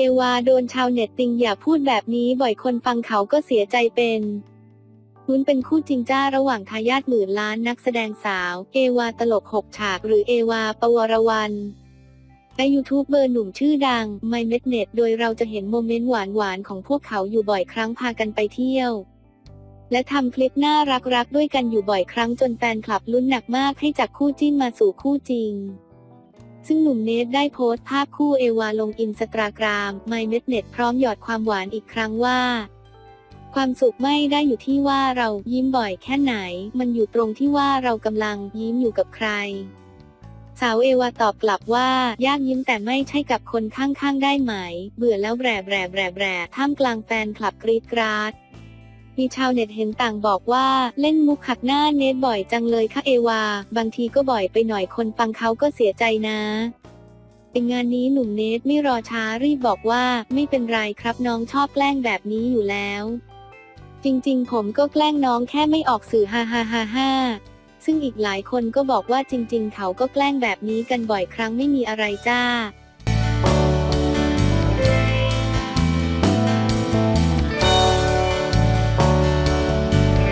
เอวาโดนชาวเน็ตติงอย่าพูดแบบนี้บ่อยคนฟังเขาก็เสียใจเป็นวุ้นเป็นคู่จริงจ้าระหว่างทายาทหมื่นล้านนักแสดงสาว เอวาตลกหกฉากหรือเอวาปวรวันและยูทูบเบอร์หนุ่มชื่อดังไมเม็ดเน็ตโดยเราจะเห็นโมเมนต์หวานๆของพวกเขาอยู่บ่อยครั้งพากันไปเที่ยว และทำคลิปน่ารักๆด้วยกันอยู่บ่อยครั้งจนแฟนคลับลุ้นหนักมากให้จากคู่จิ้นมาสู่คู่จริง ซึ่งหนุ่มเนทได้โพสต์ภาพคู่เอวาลงอินสตาแกรมไมเม็ดเน็ตพร้อมหยอดความหวานอีกครั้งว่า ความสุขไม่ได้อยู่ที่ว่าเรายิ้มบ่อยแค่ไหน มันอยู่ตรงที่ว่าเรากำลังยิ้มอยู่กับใคร สาวเอวาตอบกลับว่ายากยิ้มแต่ไม่ใช่กับคนข้างๆได้ไหม เบื่อแล้วแบรแบรแบรแบรท่ามกลางแฟนคลับกรีดกราด มีชาวเน็ตเห็นต่างบอกว่าเล่นมุกหักหน้าเนทบ่อยจังเลยค่ะเอวา บางทีก็บ่อยไปหน่อยคนฟังเขาก็เสียใจนะเป็นงานนี้หนุ่มเนทไม่รอช้ารีบบอกว่าไม่เป็นไรครับน้องชอบแกล้งแบบนี้อยู่แล้ว จริงๆ ผมก็แกล้งน้องแค่ไม่ออกสื่อฮ่าฮ่าฮ่าฮ่าซึ่งอีกหลายคนก็บอกว่าจริง ๆ เขาก็แกล้งแบบนี้กันบ่อยครั้งไม่มีอะไรจ้า